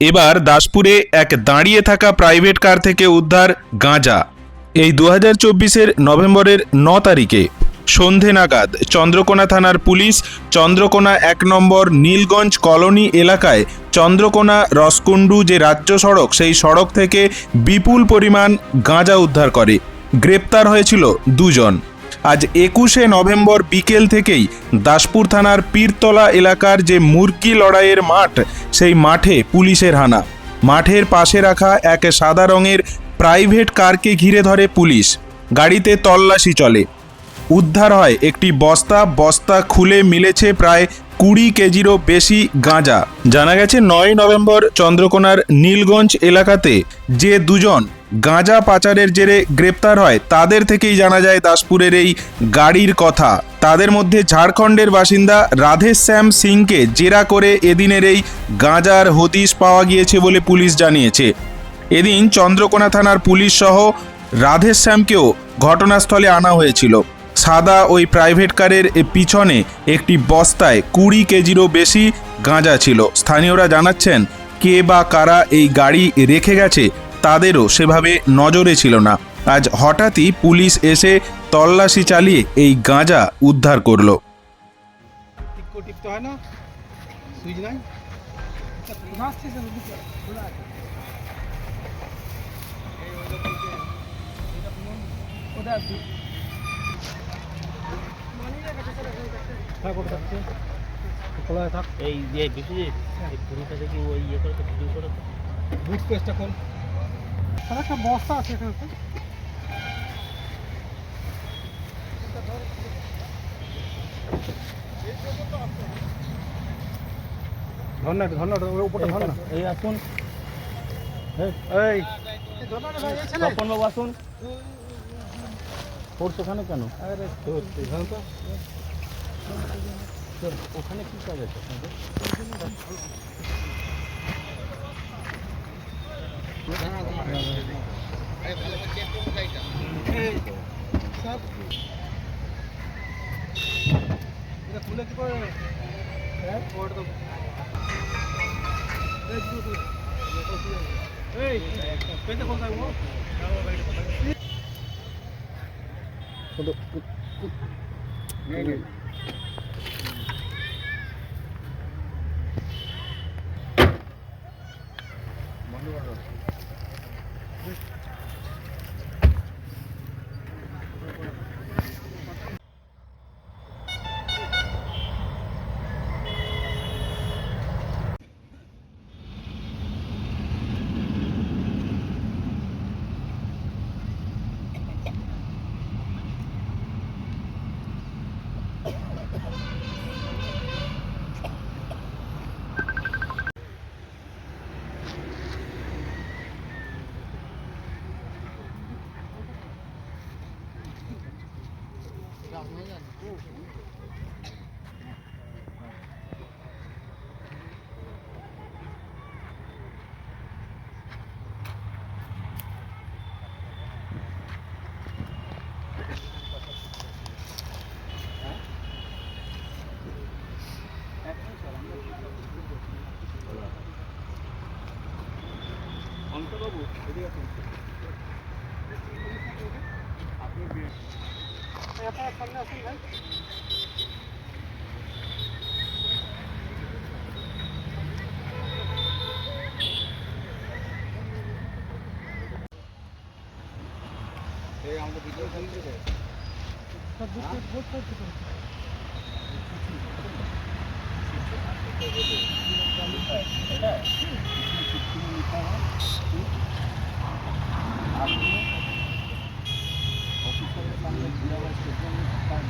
এবার দাসপুরে এক দাঁড়িয়ে থাকা প্রাইভেট কার থেকে উদ্ধার গাঁজা। এই দু হাজার নভেম্বরের ন তারিখে সন্ধে নাগাদ চন্দ্রকোনা থানার পুলিশ চন্দ্রকোনা এক নম্বর নীলগঞ্জ কলোনি এলাকায় চন্দ্রকোনা রসকুণ্ডু যে রাজ্য সড়ক, সেই সড়ক থেকে বিপুল পরিমাণ গাঁজা উদ্ধার করে। গ্রেপ্তার হয়েছিল দুজন। আজ একুশে নভেম্বর বিকেল থেকেই দাসপুর থানার পীরতলা এলাকার যে মুরগি লড়াইয়ের মাঠ, সেই মাঠে পুলিশের হানা। মাঠের পাশে রাখা এক সাদা রঙের প্রাইভেট কারকে ঘিরে ধরে পুলিশ। গাড়িতে তল্লাশি চলে। উদ্ধার হয় একটি বস্তা বস্তা খুলে মিলেছে প্রায় কুড়ি কেজিরও বেশি গাঁজা। জানা গেছে নয় নভেম্বর চন্দ্রকোনার নীলগঞ্জ এলাকাতে যে দুজন গাঁজা পাচারের জেরে গ্রেপ্তার হয়, তাদের থেকেই জানা যায় দাসপুরের এই গাড়ির কথা। তাদের মধ্যে ঝাড়খণ্ডের বাসিন্দা রাধেশ শ্যাম সিংকে জেরা করে এদিনের এই গাঁজার হদিশ পাওয়া গিয়েছে বলে পুলিশ জানিয়েছে। এদিন চন্দ্রকোনা থানার পুলিশ সহ রাধেশ শ্যামকেও ঘটনাস্থলে আনা হয়েছিল। সাদা ওই প্রাইভেট কারের পিছনে একটি বস্তায় কুড়ি কেজিরও বেশি গাঁজা ছিল। স্থানীয়রা জানাচ্ছেন, কে বা কারা এই গাড়ি রেখে গেছে তাদেরও সেভাবে নজরে ছিল না। আজ হঠাৎই পুলিশ এসে তল্লাশি চালিয়ে এই গাঁজা উদ্ধার করল। টিপ করে থাকছে খোলা থাক। এই যে বিশ্বজিৎ এই পুরোটা দেখি ওই ইয়ে করে ভিডিও করে বুট পেস্টটা কোন আর একটা বস্তা আছে এখানে। ধর না ধর না ওই উপরটা ধর না। এই আসুন। এই তপন বাবু আসুন। পড়ছে ওখানে কেন? আরে তো ওখানে কি কাজ আছে আপনাদের? খুলে কি করে হ্যাঁ ಹೇಳಿ অন্তবাবু এদিকে আসুন আপনি আপনার সামনে আসুন ভাই এই আমাদের ভিডিও ফোন দিবে কি Thank you.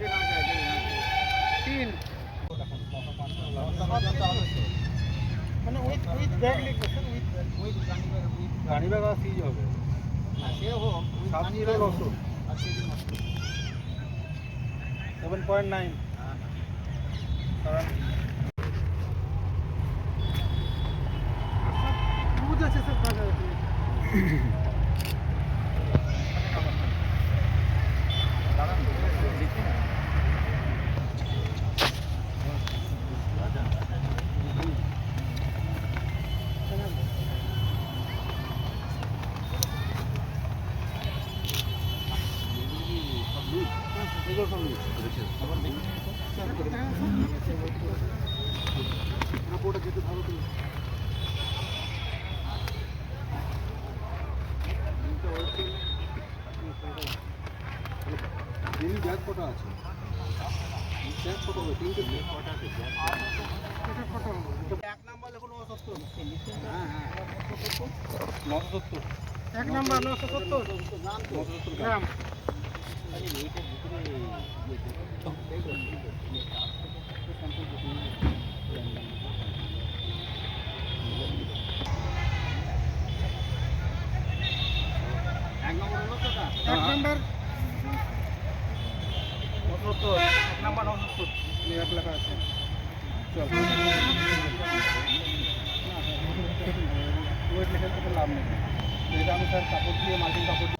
তিন মানে উইথ উইথ ব্যাগ লিখেছেন উইথ উইথ গাড়ি ব্যাগ আর সিজ হবে সেভেন পয়েন্ট নাইন আছে স্যার কটা আছে এক নাম্বার লেখুন নশো হ্যাঁ হ্যাঁ নশো সত্তর। এক নাম্বার নশো সত্তর। নশো সত্তর গ্রাম। এক লেখা আছে চল ওয়েট লেখা তো লাভ নেই এটা আমি স্যার কাপড় দিয়ে মাল্টিং কাপড়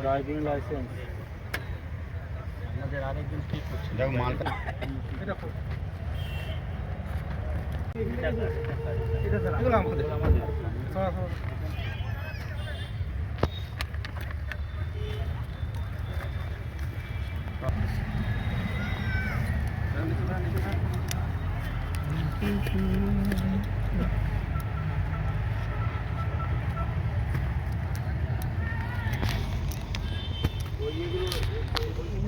ড্রাইভিং লাইসেন্স আমাদের আরেকজন ঠিক করছে? দেখ মালটা এটা এটা স্যার এগুলো আমাদের আমাদের সরা সরা দেবেন না প্লাস্টিক উপরে না না না এইগুলো হ্যাঁ রাখো তুমি প্রশ্ন রাখো এই যে এটা